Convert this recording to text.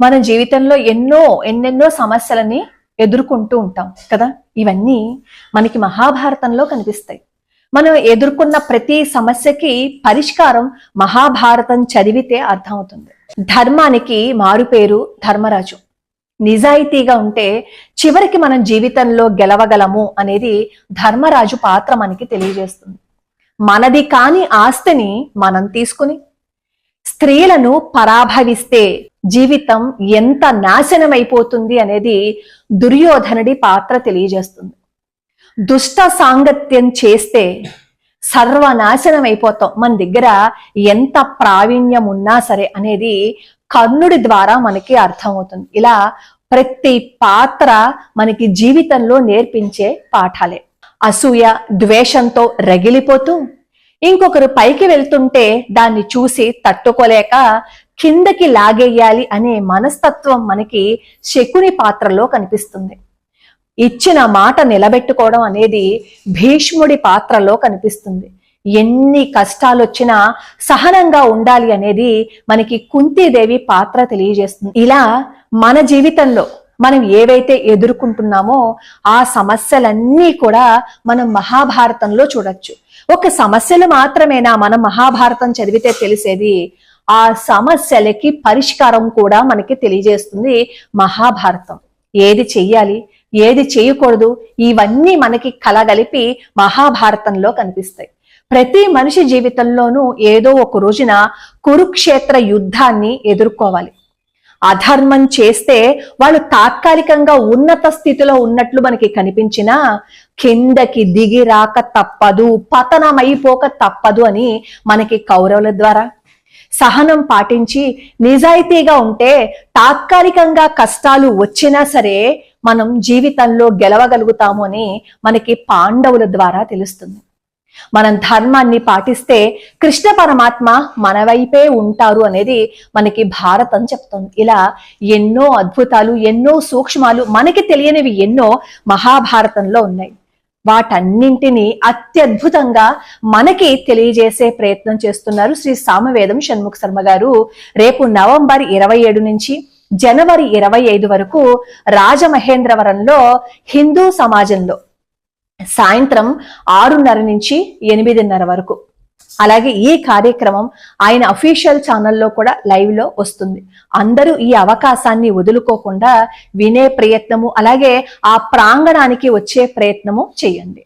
మన జీవితంలో ఎన్నో ఎన్నెన్నో సమస్యలని ఎదుర్కొంటూ ఉంటాం కదా? ఇవన్నీ మనకి మహాభారతంలో కనిపిస్తాయి. మనం ఎదుర్కొన్న ప్రతి సమస్యకి పరిష్కారం మహాభారతం చదివితే అర్థమవుతుంది. ధర్మానికి మారుపేరు ధర్మరాజు. నిజాయితీగా ఉంటే చివరికి మనం జీవితంలో గెలవగలము అనేది ధర్మరాజు పాత్ర మనకి తెలియజేస్తుంది. మనది కాని ఆస్తిని మనం తీసుకుని స్త్రీలను పరాభవిస్తే జీవితం ఎంత నాశనం అయిపోతుంది అనేది దుర్యోధనుడి పాత్ర తెలియజేస్తుంది. దుష్ట సాంగత్యం చేస్తే సర్వనాశనం అయిపోతాం మన దగ్గర ఎంత ప్రావీణ్యం ఉన్నా సరే అనేది కర్ణుడి ద్వారా మనకి అర్థమవుతుంది. ఇలా ప్రతి పాత్ర మనకి జీవితంలో నేర్పించే పాఠాలే. అసూయ ద్వేషంతో రగిలిపోతూ ఇంకొకరు పైకి వెళ్తుంటే దాన్ని చూసి తట్టుకోలేక కిందకి లాగేయాలి అనే మనస్తత్వం మనకి శకుని పాత్రలో కనిపిస్తుంది. ఇచ్చిన మాట నిలబెట్టుకోవడం అనేది భీష్ముడి పాత్రలో కనిపిస్తుంది. ఎన్ని కష్టాలు వచ్చినా సహనంగా ఉండాలి అనేది మనకి కుంతీదేవి పాత్ర తెలియజేస్తుంది. ఇలా మన జీవితంలో మనం ఏవైతే ఎదుర్కొంటున్నామో ఆ సమస్యలన్నీ కూడా మనం మహాభారతంలో చూడొచ్చు. ఒక సమస్యలు మాత్రమేనా మనం మహాభారతం చదివితే తెలిసేది? ఆ సమస్యలకి పరిష్కారం కూడా మనకి తెలియజేస్తుంది మహాభారతం. ఏది చెయ్యాలి? ఏది చేయకూడదు ఇవన్నీ మనకి కలగలిపి మహాభారతంలో కనిపిస్తాయి. ప్రతి మనిషి జీవితంలోనూ ఏదో ఒక రోజున కురుక్షేత్ర యుద్ధాన్ని ఎదుర్కోవాలి. అధర్మం చేస్తే వాళ్ళు తాత్కాలికంగా ఉన్నత స్థితిలో ఉన్నట్లు మనకి కనిపించినా కిందకి దిగి రాక తప్పదు పతనమైపోక తప్పదు అని మనకి కౌరవుల ద్వారా సహనం పాటించి నిజాయితీగా ఉంటే తాత్కాలికంగా కష్టాలు వచ్చినా సరే మనం జీవితంలో గెలవగలుగుతాము అని మనకి పాండవుల ద్వారా తెలుస్తుంది. మనం ధర్మాన్ని పాటిస్తే కృష్ణ పరమాత్మ మన వైపే ఉంటారు అనేది మనకి భారతం చెప్తుంది. ఇలా ఎన్నో అద్భుతాలు ఎన్నో సూక్ష్మాలు మనకి తెలియనివి ఎన్నో మహాభారతంలో ఉన్నాయి. వాటన్నింటినీ అత్యద్భుతంగా మనకి తెలియజేసే ప్రయత్నం చేస్తున్నారు శ్రీ సామవేదం షణ్ముఖ శర్మ గారు. రేపు నవంబర్ ఇరవై ఏడు నుంచి జనవరి ఇరవై ఐదు వరకు రాజమహేంద్రవరంలో హిందూ సమాజంలో సాయంత్రం ఆరున్నర నుంచి ఎనిమిదిన్నర వరకు అలాగే ఈ కార్యక్రమం ఆయన అఫీషియల్ ఛానల్లో కూడా లైవ్లో వస్తుంది. అందరూ ఈ అవకాశాన్ని వదులుకోకుండా వినే ప్రయత్నము అలాగే ఆ ప్రాంగణానికి వచ్చే ప్రయత్నము చేయండి.